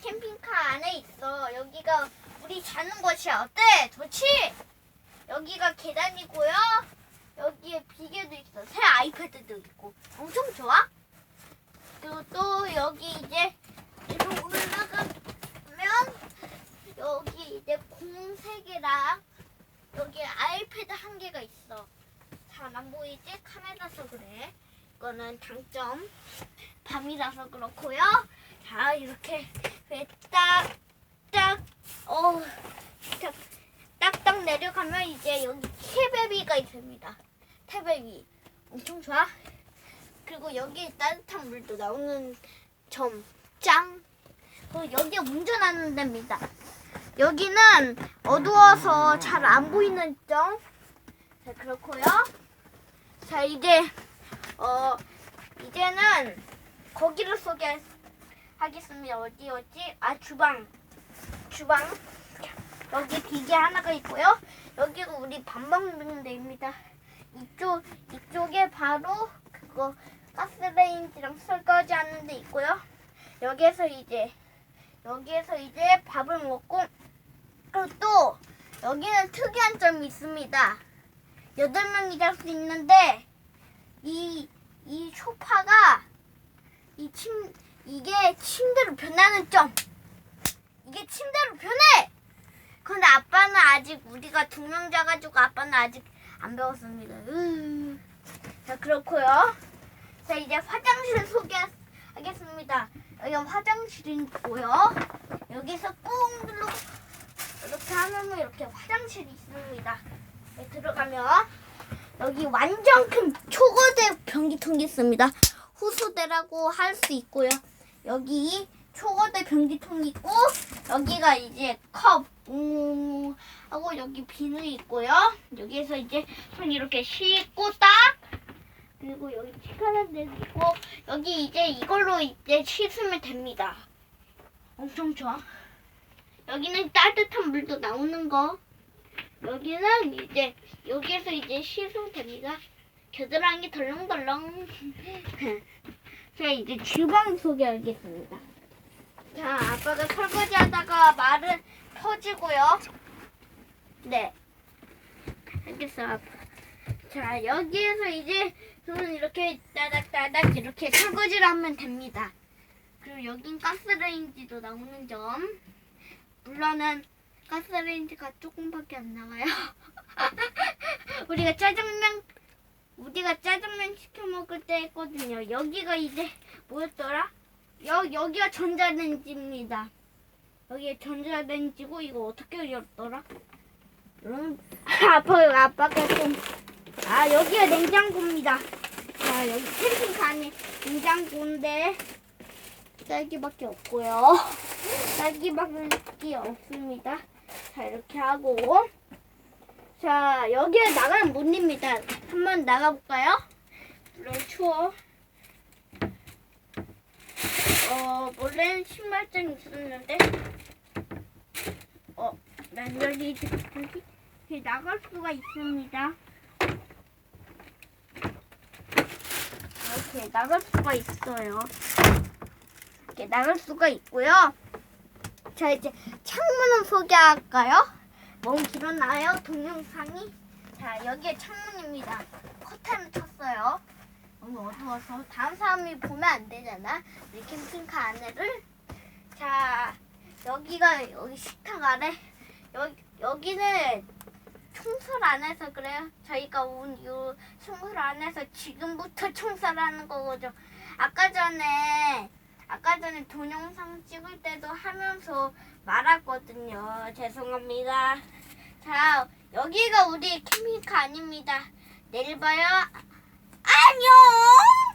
캠핑카 안에 있어. 여기가 우리 자는 곳이야. 어때? 좋지? 여기가 계단이고요. 여기에 비계도 있어. 새 아이패드도 있고. 엄청 좋아? 그리고 또 여기 이제 이렇게 올라가면 여기 이제 공 세 개랑 여기 아이패드 한 개가 있어. 잘 안 보이지? 카메라서 그래. 이거는 장점. 밤이라서 그렇고요. 자 이렇게 딱딱 어 딱, 딱딱 내려가면 이제 여기 태베비가 있습니다. 태베비 엄청 좋아. 그리고 여기 따뜻한 물도 나오는 점 짱. 그리고 여기 운전하는 데입니다. 여기는 어두워서 잘 안 보이는 점. 자 그렇고요. 자 이제 어 이제는 거기를 소개 하겠습니다. 어디 어디? 아 주방. 주방. 여기 기계 하나가 있고요. 여기가 우리 밥 먹는 데입니다. 이쪽 이쪽에 바로 그거 가스레인지랑 설거지 하는 데 있고요. 여기에서 이제 여기에서 이제 밥을 먹고 그리고 또 여기는 특이한 점이 있습니다. 여덟 명이 잘 수 있는데 이 이 소파가 이침 이게 침대로 변하는 점. 이게 침대로 변해. 근데 아빠는 아직 우리가 두 명 자가지고 아빠는 아직 안 배웠습니다. 으. 자 그렇고요. 자 이제 화장실 소개하겠습니다. 여기 화장실이 있고요. 여기서 꾹 눌러 이렇게 하면 이렇게 화장실이 있습니다. 여기 들어가면 여기 완전 큰 초거대 변기통이 있습니다. 호수대라고 할 수 있고요. 여기 초거대 변기통이 있고 여기가 이제 컵 음, 하고 여기 비누 있고요. 여기에서 이제 손 이렇게 씻고 딱 그리고 여기 치카는 데 있고 여기 이제 이걸로 이제 씻으면 됩니다. 엄청 좋아. 여기는 따뜻한 물도 나오는 거. 여기는 이제 여기에서 이제 씻으면 됩니다. 겨드랑이 덜렁덜렁. 자 이제 주방 소개하겠습니다. 자 아빠가 설거지 하다가 말은 터지고요. 네. 알겠어 아빠. 자 여기에서 이제 손 이렇게 따닥따닥 이렇게 설거지를 하면 됩니다. 그리고 여긴 가스레인지도 나오는 점. 물론은 가스레인지가 조금밖에 안 나와요. 우리가 짜장면 우리가 짜장면 시켜 먹을 때 했거든요. 여기가 이제 뭐였더라? 여 여기가 전자레인지입니다. 여기가 전자레인지고 이거 어떻게 열었더라? 음, 아빠 아빠가 좀 아 여기가 냉장고입니다. 자 여기 안에 냉장고인데 딸기밖에 없고요. 딸기밖에 없습니다. 자 이렇게 하고 자 여기에 나가는 문입니다. 한번 나가볼까요? 물론 추워. 어 원래는 신발장이 있었는데 어 난 여기 여기 이렇게 나갈 수가 있습니다. 이렇게 나갈 수가 있어요. 이렇게 나갈 수가 있고요. 자 이제 창문을 소개할까요? 너무 길었나요? 동영상이? 자 여기에 창문입니다. 커튼을 쳤어요. 너무 어두워서 다음 사람이 보면 안 되잖아. 캠핑카 안에를. 자 여기가 여기 식탁 아래 여기 여기는 청소를 안 해서 그래요. 저희가 온요 청소를 안 해서 지금부터 청소를 하는 거거죠. 아까 전에 아까 전에 동영상 찍을 때도 하면서 말았거든요. 죄송합니다. 자, 여기가 우리 캠핑카 아닙니다. 내일 봐요. 안녕!